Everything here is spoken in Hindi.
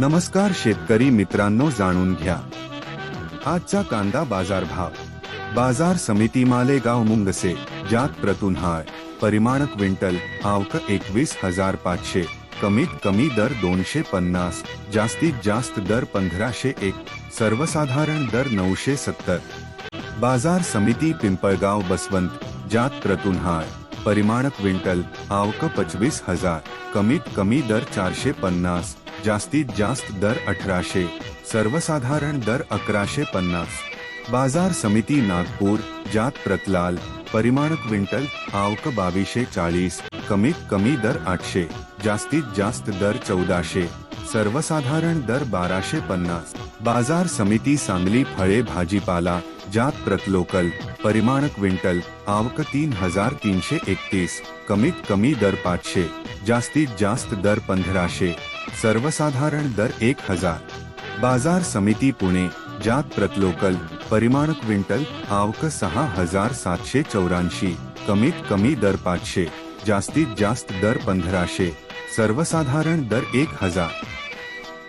नमस्कार शेतकरी मित्रांनो जाणून घ्या. आजचा कांदा बाजार भाव. बाजार समिती मालेगाव मुंगसे जात प्रतुन्हाळ परिमाण क्विंटल आवक एकवीस हजार पाचशे. कमीत कमी दर दोनशे पन्नास. जास्तीत जास्त दर पंधराशे एक. सर्वसाधारण दर नऊशे सत्तर. बाजार समिती पिंपळगाव बसवंत जात प्रतुन्हाळ परिमाण क्विंटल आवक पंचवीस हजार. कमीत कमी दर चारशे पन्नास. जास्तीत जास्त दर अठराशे, सर्वसाधारण दर अकराशे पन्नास. बाज़ार समिती नागपूर, जात प्रतलाल परिमाण क्विंटल आवक बावीसशे चाळीस, कमीत कमी दर आठशे जास्तीत जास्त दर चौदाशे, सर्वसाधारण दर बाराशे पन्नास. बाज़ार समिती सांगली फळे भाजीपाला, जात प्रत लोकल परिमाण क्विंटल आवक तीन हज़ार तीनशे एकतीस, कमीत कमी दर पाचशे जास्तीत जास्त दर पंधराशे सर्वसाधारण दर एक हज़ार। बाज़ार समिति पुणे, जात प्रतलोकल परिमाण क्विंटल आवक सहा हज़ार सातशे चौऱ्याऐंशी, कमीत कमी दर पाचशे, जास्तीत जास्त दर पंधराशे, सर्वसाधारण दर एक हज़ार।